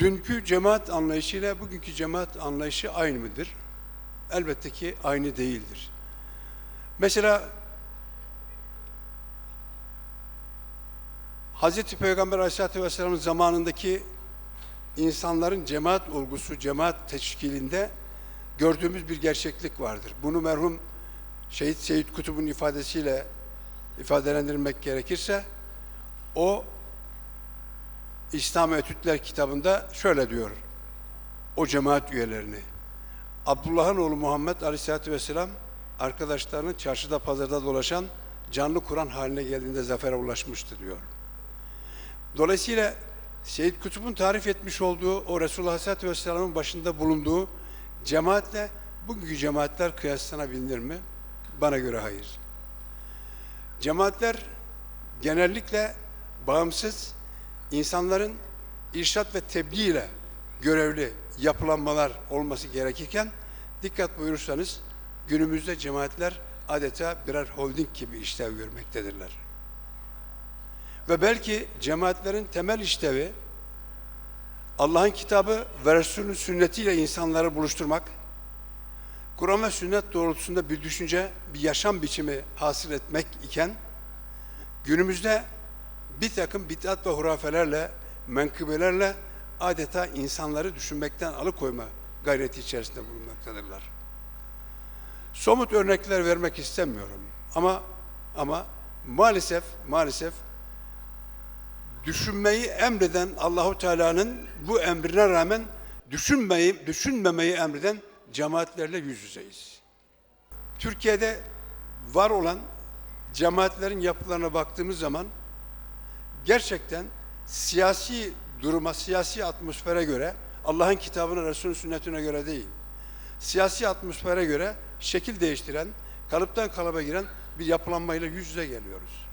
dünkü cemaat anlayışıyla bugünkü cemaat anlayışı aynı mıdır? Elbette ki aynı değildir. Mesela Hazreti Peygamber Aleyhisselatü Vesselam'ın zamanındaki insanların cemaat olgusu, cemaat teşkilinde gördüğümüz bir gerçeklik vardır. Bunu merhum Şehit Seyyid Kutub'un ifadesiyle ifadelendirmek gerekirse o İslam Etütler kitabında şöyle diyor o cemaat üyelerini. Abdullah'ın oğlu Muhammed Aleyhisselatü Vesselam arkadaşlarının çarşıda pazarda dolaşan canlı Kur'an haline geldiğinde zafere ulaşmıştı diyor. Dolayısıyla Seyyid Kutup'un tarif etmiş olduğu o Resulullah Aleyhisselatü Vesselam'ın başında bulunduğu cemaatle bugünkü cemaatler kıyaslanabilir mi? Bana göre hayır. Cemaatler genellikle bağımsız insanların irşat ve tebliğ ile görevli yapılanmalar olması gerekirken dikkat buyurursanız günümüzde cemaatler adeta birer holding gibi işlev görmektedirler. Ve belki cemaatlerin temel işlevi Allah'ın kitabı ve Resulünün sünnetiyle insanları buluşturmak, Kur'an ve sünnet doğrultusunda bir düşünce, bir yaşam biçimi hasıl etmek iken günümüzde bir takım bid'at ve hurafelerle, menkıbelerle adeta insanları düşünmekten alıkoyma gayreti içerisinde bulunmaktadırlar. Somut örnekler vermek istemiyorum ama ama maalesef maalesef düşünmeyi emreden Allahu Teala'nın bu emrine rağmen düşünmeyi, düşünmemeyi emreden cemaatlerle yüz yüzeyiz. Türkiye'de var olan cemaatlerin yapılarına baktığımız zaman gerçekten siyasi duruma, siyasi atmosfere göre Allah'ın kitabına, Resulün sünnetine göre değil, siyasi atmosfere göre şekil değiştiren, kalıptan kalıba giren bir yapılanmayla yüz yüze geliyoruz.